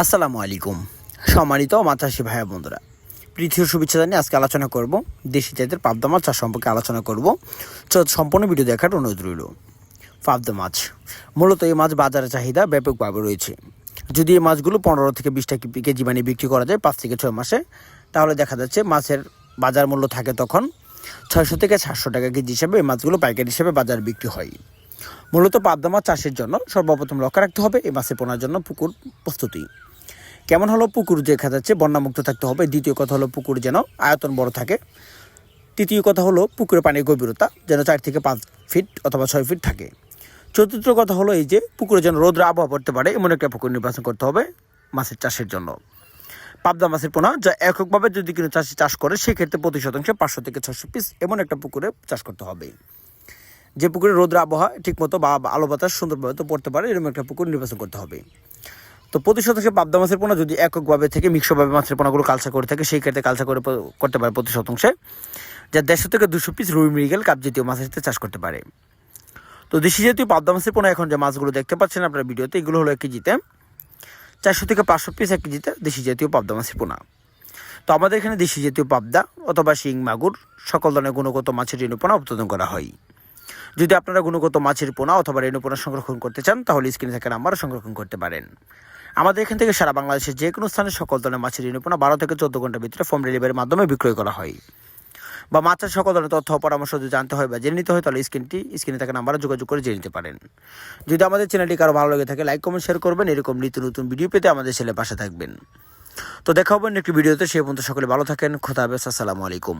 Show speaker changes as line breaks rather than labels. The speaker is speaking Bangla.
আসসালামু আলাইকুম। সম্মানিত মাতাসী ভাইয়া বন্ধুরা পৃথিবীর শুভেচ্ছা জানিয়ে আজকে আলোচনা করব, দেশি জাতের পাবদা মাছ চাষ সম্পর্কে আলোচনা করব। সম্পূর্ণ ভিডিও দেখার অনুরোধ রইল। পাবদা মাছ, মূলত এই মাছ বাজারে চাহিদা ব্যাপকভাবে রয়েছে। যদি এই মাছগুলো পনেরো থেকে বিশ টাকা কেজি মানে বিক্রি করা যায় পাঁচ থেকে ছয় মাসে, তাহলে দেখা যাচ্ছে মাছের বাজার মূল্য থাকে তখন ছয়শো থেকে সাতশো টাকা কেজি হিসেবে এই মাছগুলো পাইকারি হিসেবে বাজারে বিক্রি হয়। মূলত পাবদা মাছ চাষের জন্য সর্বপ্রথম লক্ষ্য রাখতে হবে, এই মাছের পোনার জন্য পুকুর প্রস্তুতি। কেমন হলো পুকুর দেখা যাচ্ছে, বন্যামুক্ত থাকতে হবে। দ্বিতীয় কথা হলো পুকুর যেন আয়তন বড় থাকে। তৃতীয় কথা হলো পুকুরের পানির গভীরতা যেন চার থেকে পাঁচ ফিট অথবা ছয় ফিট থাকে। চতুর্থ কথা হলো এই যে পুকুরে যেন রোদ্র আবহাওয়া পড়তে পারে, এমন একটা পুকুর নির্বাচন করতে হবে মাছের চাষের জন্য। পাবদা মাছের পোনা যা এককভাবে যদি কোনো চাষি চাষ করে, সেক্ষেত্রে প্রতি শতাংশে পাঁচশো থেকে ছশো পিস এমন একটা পুকুরে চাষ করতে হবে। যে পুকুরে রোদ্র আবহাওয়া ঠিকমতো বা আলো বাতাস সুন্দরভাবে তো পড়তে পারে, এরকম একটা পুকুর নির্বাচন করতে হবে। তো প্রতি শতাংশে পাবদা মাছের পোনা যদি এককভাবে থেকে মিক্সভাবে মাছের পোনাগুলো কালচা করে থাকে, সেই ক্ষেত্রে কালচা করে করতে পারে প্রতি শতাংশে, যা দেড়শো থেকে দুশো পিস রুই মৃগেল, কাপ জাতীয় মাছের সাথে চাষ করতে পারে। তো দেশি জাতীয় পাবদা মাছের পোনা এখন যে মাছগুলো দেখতে পাচ্ছেন আপনার ভিডিওতে, এগুলো হলো এক কেজিতে চারশো থেকে পাঁচশো পিস এক কেজিতে দেশি জাতীয় পাবদা মাছের পোনা। তো আমাদের এখানে দেশি জাতীয় পাবদা অথবা শিং, মাগুর সকল ধরনের গুণগত মাছের রেণুপোনা উৎপাদন করা হয়। যদি আপনারা গুণগত মাছের পোনা অথবা রেণুপোনা সংরক্ষণ করতে চান, তাহলে স্ক্রিনে থাকা নাম্বার সংরক্ষণ করতে পারেন। আমাদের এখান থেকে সারা বাংলাদেশের যে কোনো স্থানে সকল ধরনের মাছের রেণুপোনা বারো থেকে চোদ্দ ঘণ্টার ভিতরে হোম ডেলিভারির মাধ্যমে বিক্রয় করা হয়। বা মাছের সকল ধরনের তথ্য পরামর্শ যদি জানতে হয় বা জেনে নিতে হয়, তাহলে স্ক্রিনটি, স্ক্রিনে থাকা নাম্বারে যোগাযোগ করে জেনে নিতে পারেন। যদি আমাদের চ্যানেলটি কারও ভালো লাগে থাকে, লাইক, কমেন্ট, শেয়ার করবেন। এরকম নিত্য নতুন ভিডিও পেতে আমাদের ছেলে পাশে থাকবেন। তো দেখা হবে একটি ভিডিওতে। সে পর্যন্ত সকলে ভালো থাকেন। খোদা হাফেজ। আসসালামু আলাইকুম।